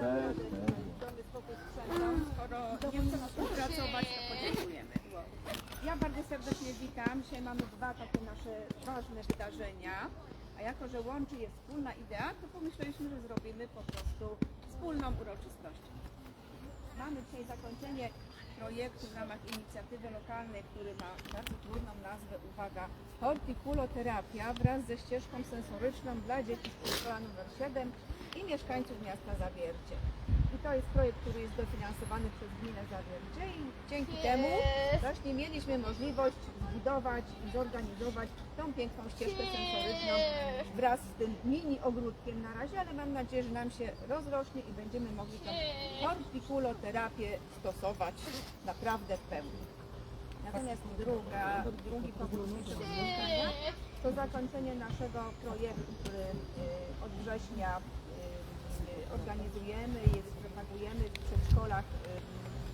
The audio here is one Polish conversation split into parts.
Nie to podziękujemy. Ja bardzo serdecznie witam. Dzisiaj mamy dwa takie nasze ważne wydarzenia. A jako, że łączy je wspólna idea, to pomyśleliśmy, że zrobimy po prostu wspólną uroczystość. Mamy dzisiaj zakończenie projektu w ramach inicjatywy lokalnej, który ma bardzo trudną nazwę, uwaga, hortikuloterapia wraz ze ścieżką sensoryczną dla dzieci z przedszkola nr 7 i mieszkańców miasta Zawiercie. I to jest projekt, który jest dofinansowany przez gminę Zawiercie i dzięki temu właśnie mieliśmy możliwość zbudować i zorganizować tą piękną ścieżkę sensoryczną wraz z tym mini ogródkiem na razie, ale mam nadzieję, że nam się rozrośnie i będziemy mogli tą hortikuloterapię stosować naprawdę w pełni. Natomiast druga, drugi powód to zakończenie naszego projektu, który y, od września organizujemy, jest propagujemy w przedszkolach y,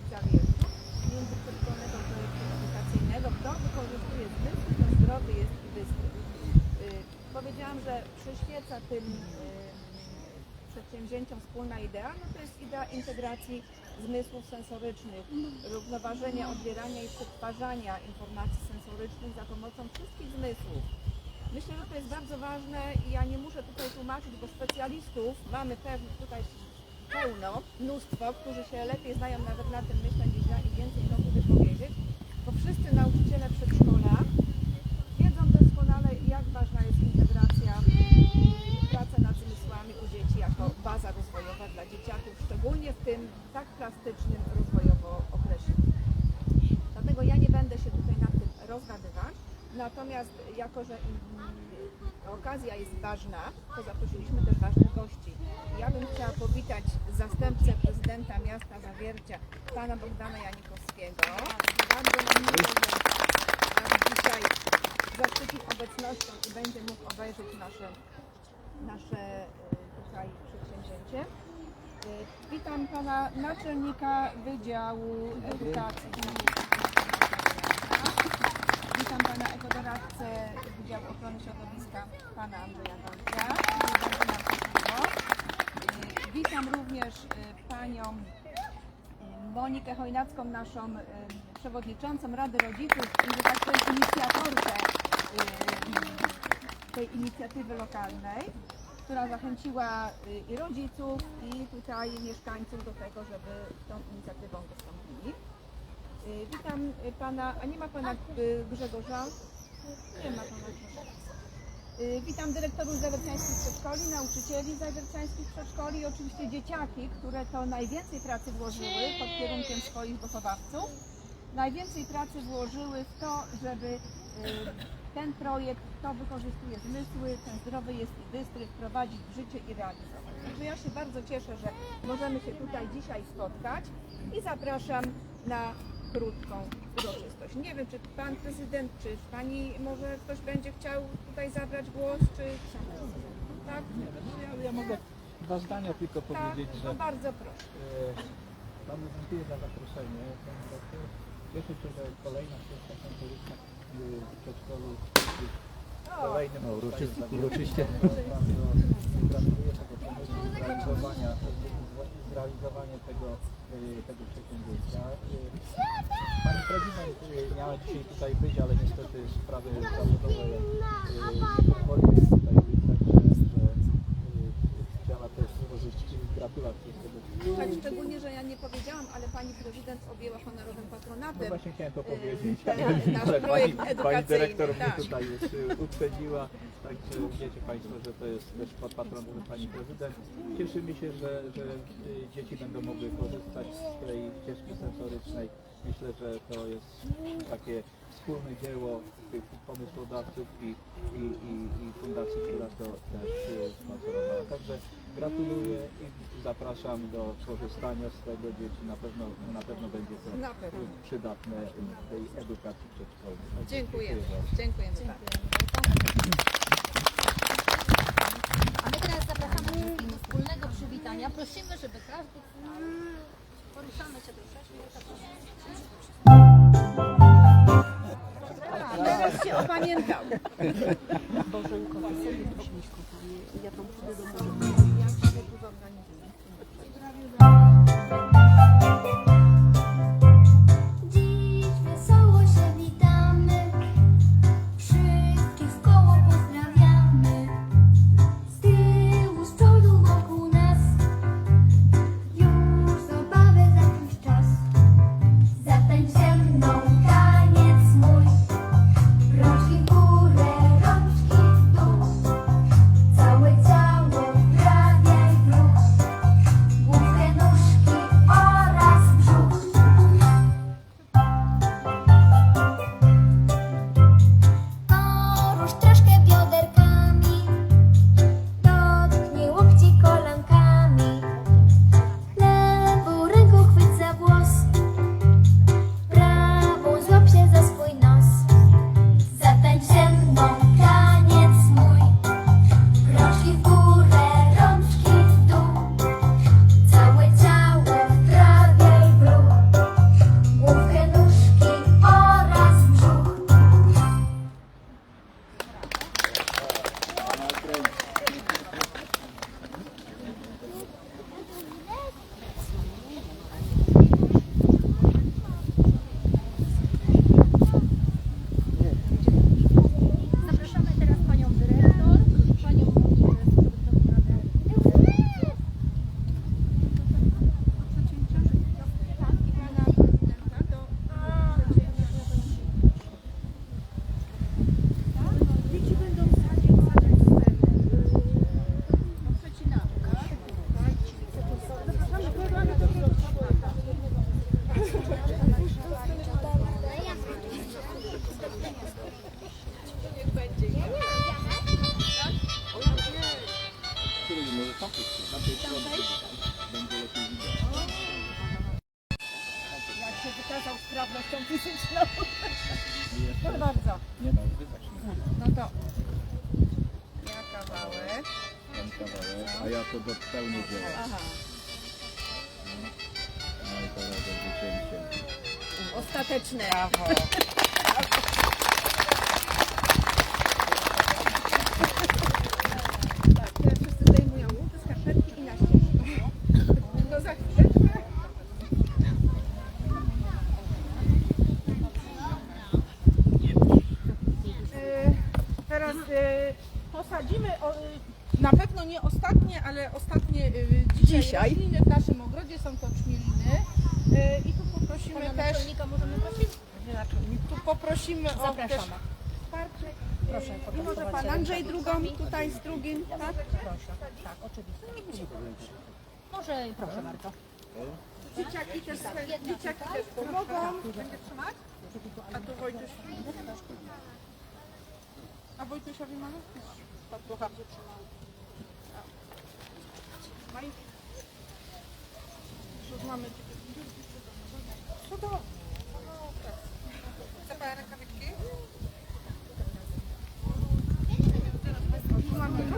w Zawierciu. Międzyprzedszkolnego projektu edukacyjnego, kto wykorzystuje zmysły, to zdrowy jest i bystry. Y, Powiedziałam, że przyświeca tym y, przedsięwzięciom wspólna idea, no to jest idea integracji zmysłów sensorycznych, równoważenia odbierania i przetwarzania informacji sensorycznych za pomocą wszystkich zmysłów. Myślę, że to jest bardzo ważne i ja nie muszę tutaj tłumaczyć, bo specjalistów mamy pewnie tutaj pełno, mnóstwo, którzy się lepiej znają nawet na tym, myślę, niż ja i więcej mogliby powiedzieć, bo wszyscy nauczyciele przedszkola wiedzą doskonale, jak ważna jest integracja i praca nad zmysłami u dzieci jako baza rozwojowa dla dzieciaków, szczególnie w tym tak plastycznym rozwojowo okresie. Dlatego ja nie będę się tutaj nad tym rozgadywać. Natomiast jako, że okazja jest ważna, to zaprosiliśmy też ważnych gości. Ja bym chciała powitać zastępcę prezydenta miasta Zawiercia, pana Bogdana Janikowskiego. Bardzo nam miło, że dzisiaj zaszczycił obecnością i będzie mógł obejrzeć nasze, nasze y, tutaj przedsięwzięcie. Y, Witam pana naczelnika Wydziału Edukacji. Witam pana ekodoradcę Wydziału Ochrony Środowiska, pana Andrzeja. Y, Witam również y, panią y, Monikę Chojnacką, naszą y, przewodniczącą Rady Rodziców i, tak inicjatorkę tej inicjatywy lokalnej, która zachęciła i rodziców, i tutaj mieszkańców do tego, żeby tą inicjatywą wystąpili. Y, Witam y, pana, a nie ma pana y, Grzegorza? Nie ma pana Grzegorza. Witam dyrektorów zawierciańskich przedszkoli, nauczycieli zawierciańskich przedszkoli i oczywiście dzieciaki, które to najwięcej pracy włożyły pod kierunkiem swoich wychowawców. Najwięcej pracy włożyły w to, żeby ten projekt, to wykorzystuje zmysły, ten zdrowy jest i bystry, wprowadzić w życie i realizować. Także ja się bardzo cieszę, że możemy się tutaj dzisiaj spotkać i zapraszam na krótką uroczystość. Nie wiem, czy pan prezydent, czy pani, może ktoś będzie chciał tutaj zabrać głos, czy... Tak? Ja, ja mogę dwa zdania tylko Tak, powiedzieć, że no bardzo proszę. e, bardzo dziękuję za zaproszenie. Cieszę się, że kolejna ścieżka sensoryczna w przedszkolu kolejnym No, uroczyście- uroczyście. Bardzo Gratuluję tego pomysłu zrealizowania, zrealizowania tego, e, tego przedsięwzięcia. E, Pani prezydent e, miała dzisiaj tutaj być, ale niestety sprawy zawodowe e, nie pozwoliły jej tutaj być, także że, e, chciała też gratulacje z tego. Tak, szczególnie, że ja nie powiedziałam, ale pani prezydent objęła honorowym No patronatem. właśnie chciałem to e, powiedzieć, ten ale, nasz ale projekt pani, pani edukacyjny, dyrektor mnie tak. tutaj już y, uprzedziła, także wiecie Państwo, że to jest też pod patronatem pani prezydent. Cieszymy się, że, że y, dzieci będą mogły korzystać z tej ścieżki sensorycznej. Myślę, że to jest takie wspólne dzieło tych pomysłodawców i, i, i, i fundacji, która to też sponsorowała. Także gratuluję i zapraszam do korzystania z tego dzieci. Na pewno, na pewno będzie to Na pewno. przydatne w tej edukacji przedszkolnej. Także Dziękujemy. bardzo. Dziękujemy. A my teraz zapraszamy wszystkich do wspólnego przywitania. Prosimy, żeby każdy poruszamy się troszeczkę. Się opamiętał. Bożenko, wesoły Krzyśko, Panie, ja tam przyjdę do Boże. Jak się tu zorganizuje? Bravo. Może, proszę bardzo. Dzieciaki też, dzieciaki też pomogą. Będzie trzymać? A tu Wojtuś. A Wojtusiowi mamy? Spadło bardziej trzymał. Trzymaj. Już mamy. Co to?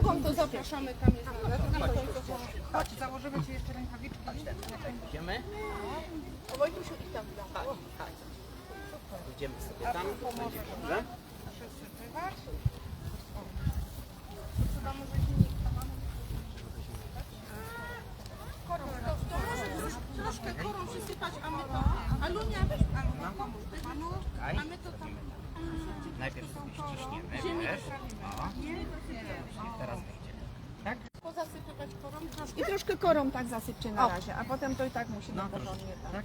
To zapraszamy tam jest. Chodź, założymy Ci jeszcze rękawiczki. Idziemy? O Wojtusiu i tam. Tak, tak. Idziemy sobie tam. Będzie dobrze? Przesypywać. Przesuwamy rzeźnika. Korą, to, to może trosz, troszkę korą przysypać, a my to... Alunia, weź Alunia, pomóż. Panu, a my to tam... Najpierw sobie ściśniemy, wiesz? O, teraz będzie. Tak? Pozasypywać korą troszkę. I troszkę korą tak zasypcie na razie, a potem to i tak musi być porządnie. Tak.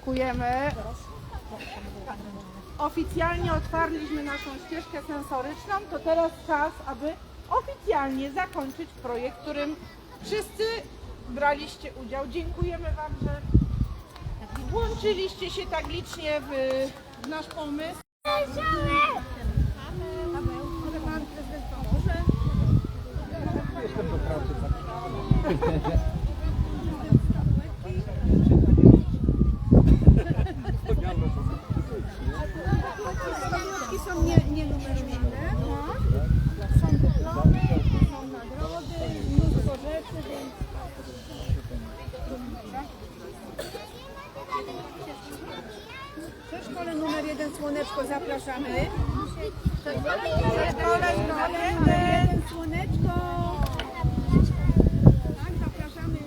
Dziękujemy. Oficjalnie otwarliśmy naszą ścieżkę sensoryczną, to teraz czas, aby oficjalnie zakończyć projekt, w którym wszyscy braliście udział. Dziękujemy Wam, że włączyliście się tak licznie w, w nasz pomysł. Jestem do pracy. Pamiątki są nie, nie numerowane. Są dyplomy, są nagrody, mnóstwo rzeczy, więc... Przedszkole numer Słoneczko zapraszamy. Numer jeden Słoneczko. Tak, zapraszamy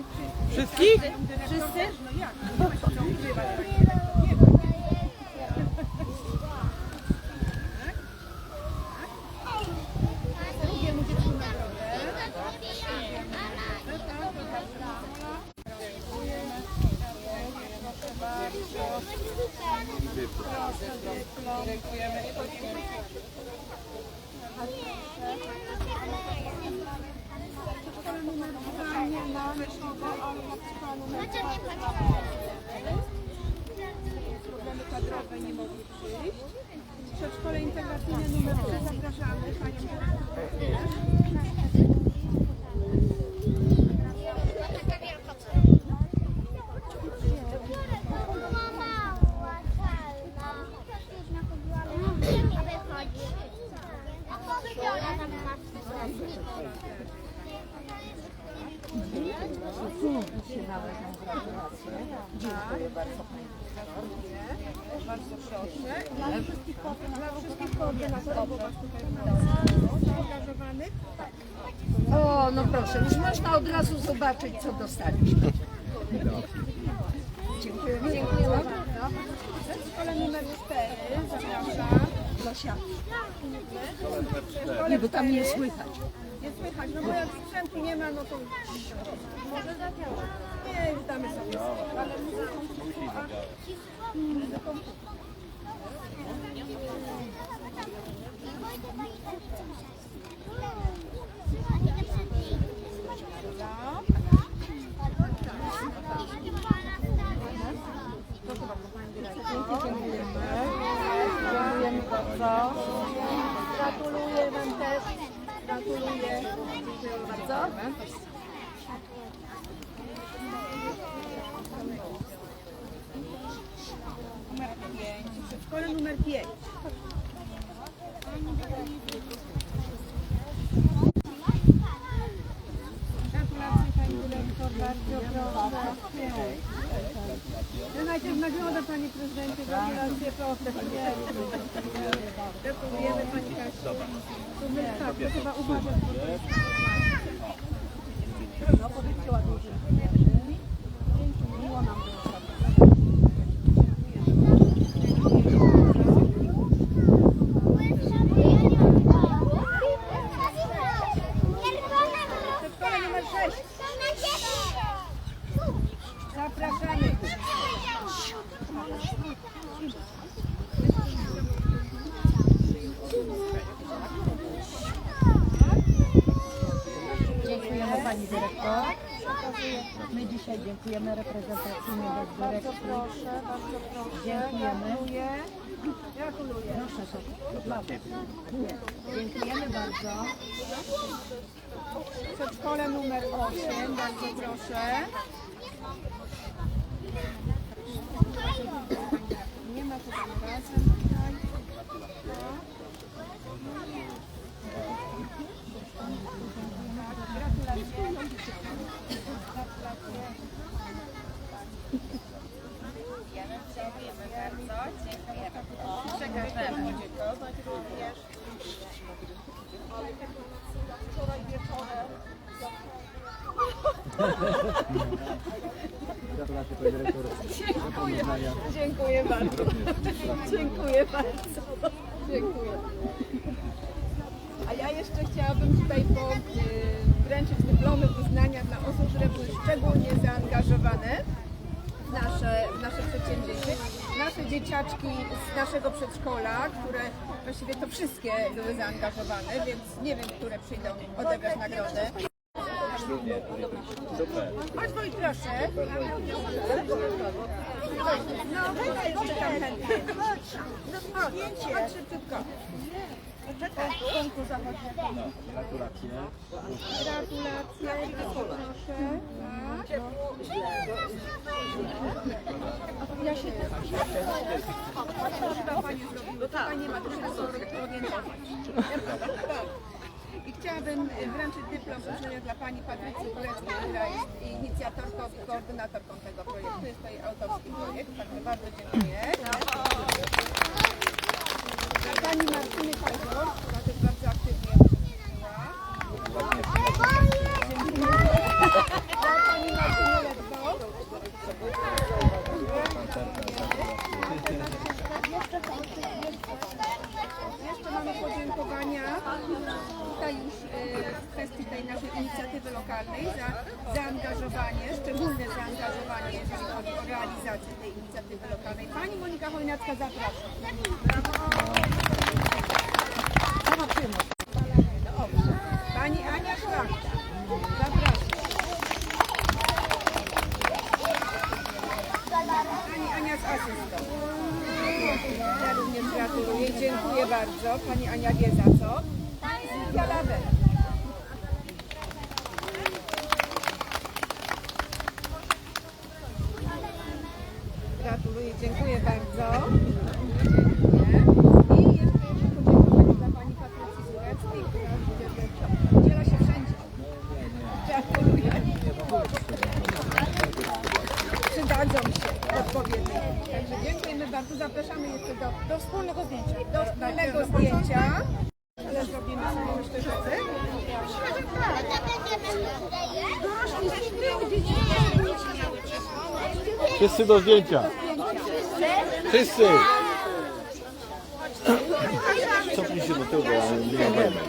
wszystkich. Wszystkich? Wszyscy? No jak? Nie ma się co ukrywać. Nie ma. Drugiemu dziecku nagrodę. Problemy kadrowe nie mogły przyjść. Przedszkole integracyjne numer 3 zapraszamy Panią Bardzo proszę. Dla wszystkich, dla wszystkich koordynatorów, bo Was tutaj mamy zaangażowanych. O, no proszę, już można od razu zobaczyć, co dostaliśmy. Dziękujemy, dziękuję bardzo. Przedszkole numer 4 zapraszam. Przedszkole nie, bo tam nie słychać. Nie słychać, no bo jak sprzętu nie ma, no to może zadziała. Nie, witamy sobie. Ale muzyką Dziękujemy bardzo. Gratuluję Wam też. Gratuluję. Dziękuję bardzo. Numer 5. Przedszkole numer 5. Gratulacje Pani Dyrektor, bardzo proszę. No najpierw nagroda Panie Prezydencie, proszę. Gratulujemy Pani Kasiu. Numer tak, to chyba uważać. No powiedzcie ładnie. Miło nam było. Przedszkole numer 6. Zapraszamy. Dziękujemy Pani Dyrektor. My dzisiaj dziękujemy reprezentacyjnie bez Bardzo dyrekcji. proszę, bardzo proszę. Dziękujemy. Gratuluję. Gratuluję. Proszę, to dla Was. Dziękujemy bardzo. Przedszkole numer 8, bardzo proszę. Nie ma to tam razem tutaj. Przekażemy podziękować również. Wczoraj wieczorem Gratulacje Pani Dyrektor. Dziękuję. Dziękuję bardzo. Dziękuję bardzo. Dziękuję. A ja jeszcze chciałabym tutaj po, y, wręczyć dyplomy uznania dla osób, które były szczególnie zaangażowane w nasze, w nasze przedsięwzięcie. Nasze dzieciaczki z naszego przedszkola, które właściwie to wszystkie były zaangażowane, więc nie wiem, które przyjdą odebrać nagrodę. Chodź proszę. No, jeszcze tam chętnie. Chodź, chodź szybciutko. Czekaj, konkurs zachodniego. Gratulacje. Gratulacje, proszę. Ja się chyba Pani zrobiła, Pani ma troszkę zorientować. I chciałabym wręczyć dyplom uznania dla Pani Patrycji Kureckiej, która jest inicjatorką i koordynatorką tego projektu. Jest to jej autorski projekt, także bardzo dziękuję. Dla Pani Martyny Pajor, która też bardzo aktywnie uczestniczyła. Dla Pani Martyny Ledwo. Jeszcze mamy podziękowania już e, w kwestii tej naszej inicjatywy lokalnej za zaangażowanie, szczególne zaangażowanie, jeżeli chodzi o realizację tej inicjatywy lokalnej. Pani Monika Chojnacka, zapraszam. Pani Ania Szlachta, zapraszam. Pani Ania z asystą. Ja również gratuluję. Dziękuję bardzo. Pani Ania wie za co. Dziękuję bardzo. Dziękuję. I jeszcze jedno podziękowanie dla Pani Patrycji Zureckiej, która udziela się wszędzie. Gratuluję. Przydadzą się odpowiednie. Także dziękujemy bardzo. Zapraszamy jeszcze do, do wspólnego zdjęcia. Do wspólnego zdjęcia. Ale zrobimy sobie myślę, że ty. Wszyscy do zdjęcia. Wszyscy. Cofnij się do tyłu, bo nie ma pojęcia.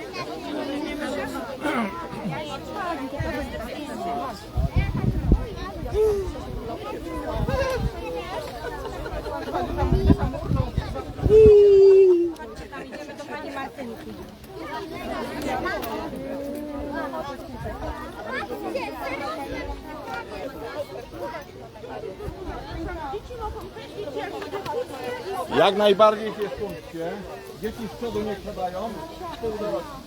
Jak najbardziej się skuńcie. Dzieci z przodu nie siadają. Tyłu dorośli.